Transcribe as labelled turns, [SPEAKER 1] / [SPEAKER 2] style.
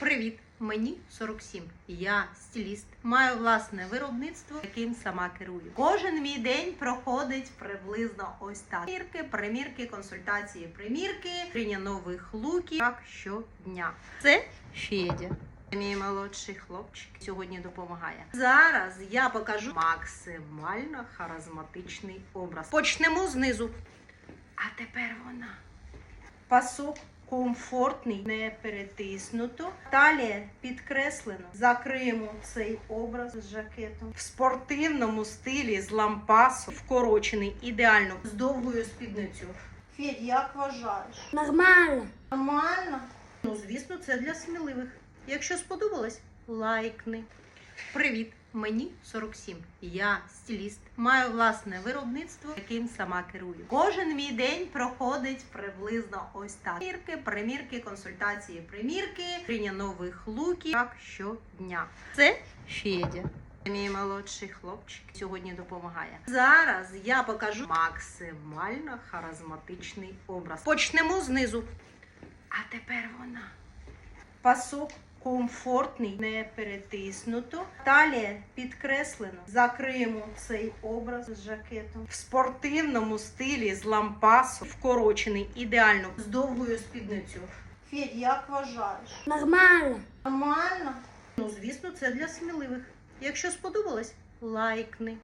[SPEAKER 1] Привіт! Мені 47. Я стиліст, маю власне виробництво, яким сама керую. Кожен мій день проходить приблизно ось так. Примірки, примірки, консультації, примірки, прийня нових луків так щодня. Це Федя. Мій молодший хлопчик сьогодні допомагає. Зараз я покажу максимально харизматичний образ. Почнемо знизу. А тепер вона. Пасок комфортний, не перетиснуто. Талія підкреслено. Закриємо цей образ з жакетом. В спортивному стилі з лампасом вкорочений ідеально з довгою спідницею. Федь, як вважаєш?
[SPEAKER 2] Нормально.
[SPEAKER 1] Нормально? Ну, звісно, це для сміливих. Якщо сподобалось, лайкни. Привіт! Мені 47. Я стиліст, маю власне виробництво, яким сама керую. Кожен мій день проходить приблизно ось так. Примірки, примірки, консультації, примірки, прийня нових луків так щодня. Це Федя. Мій молодший хлопчик сьогодні допомагає. Зараз я покажу максимально харизматичний образ. Почнемо знизу. А тепер вона. Пасок комфортний, не перетиснуто. Талія підкреслено. Закриємо цей образ з жакетом. В спортивному стилі з лампасом вкорочений ідеально з довгою спідницею. Федь, як вважаєш?
[SPEAKER 2] Нормально.
[SPEAKER 1] Нормально? Ну, звісно, це для сміливих. Якщо сподобалось, лайкни.